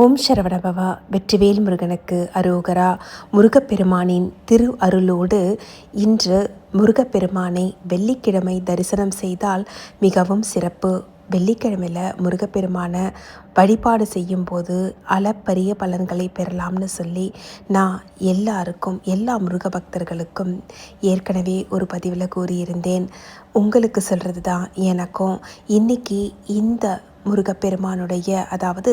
ஓம் சரவணபவா வெற்றிவேல் முருகனுக்கு அரோகரா முருகப்பெருமானின் திரு அருளோடு இன்று முருகப்பெருமானை வெள்ளிக்கிழமை தரிசனம் செய்தால் மிகவும் சிறப்பு. வெள்ளிக்கிழமையில் முருகப்பெருமானை வழிபாடு செய்யும்போது அளப்பரிய பலன்களை பெறலாம்னு சொல்லி நான் எல்லாருக்கும் எல்லா முருக பக்தர்களுக்கும் ஏற்கனவே ஒரு பதிவில் கூறியிருந்தேன். உங்களுக்கு சொல்கிறது தான் எனக்கும். இன்றைக்கி இந்த முருகப்பெருமானுடைய அதாவது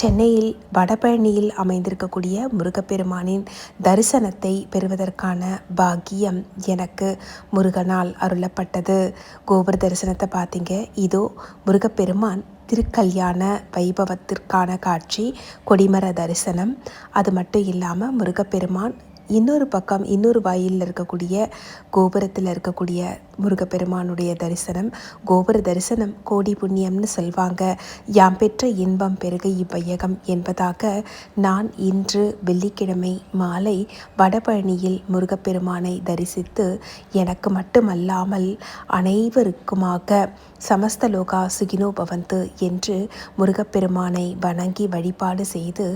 சென்னையில் வடபழனியில் அமைந்திருக்கக்கூடிய முருகப்பெருமானின் தரிசனத்தை பெறுவதற்கான பாக்கியம் எனக்கு முருகனால் அருளப்பட்டது. கோபுர தரிசனத்தை பார்த்தீங்க. இதோ முருகப்பெருமான் திருக்கல்யாண வைபவத்திற்கான காட்சி கொடிமர தரிசனம். அது மட்டும் இல்லாமல் முருகப்பெருமான் இன்னொரு பக்கம் இன்னொரு வாயிலில் இருக்கக்கூடிய கோபுரத்தில் இருக்கக்கூடிய முருகப்பெருமானுடைய தரிசனம். கோபுர தரிசனம் கோடி புண்ணியம்னு சொல்வாங்க. யாம் பெற்ற இன்பம் பெருக இவ்வையகம் என்பதாக நான் இன்று வெள்ளிக்கிழமை மாலை வடபழனியில் முருகப்பெருமானை தரிசித்து எனக்கு மட்டுமல்லாமல் அனைவருக்குமாக சமஸ்தலோகா சுகினோ பவந்து என்று முருகப்பெருமானை வணங்கி வழிபாடு செய்து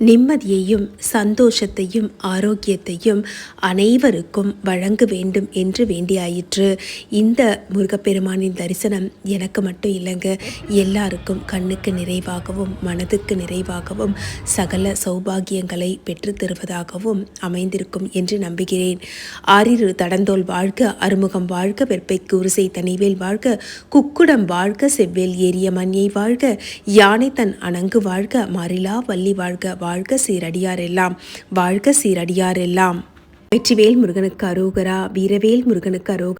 நிம்மதியையும் சந்தோஷத்தையும் ஆரோக்கியத்தையும் அனைவருக்கும் வழங்க வேண்டும் என்று வேண்டியாயிற்று. இந்த முருகப்பெருமானின் தரிசனம் எனக்கு மட்டும் இல்லைங்க. எல்லாருக்கும் கண்ணுக்கு நிறைவாகவும் மனதுக்கு நிறைவாகவும் சகல சௌபாகியங்களை பெற்று தருவதாகவும் அமைந்திருக்கும் என்று நம்புகிறேன். ஆறிரு தடந்தோல் வாழ்க அறுமுகம் வாழ்க வெப்பை கூறுசை தனிவேல் வாழ்க குக்குடம் வாழ்க செவ்வேல் ஏறிய மண்யை வாழ்க யானை தன் அணங்கு வாழ்க மாறிலா வள்ளி வாழ்க வாழ்க சீரடியாரெல்லாம் வாழ்க சீரடியாரெல்லாம். வெற்றிவேல் முருகனுக்கு அரோகரா வீரவேல் முருகனுக்கு அரோகரா.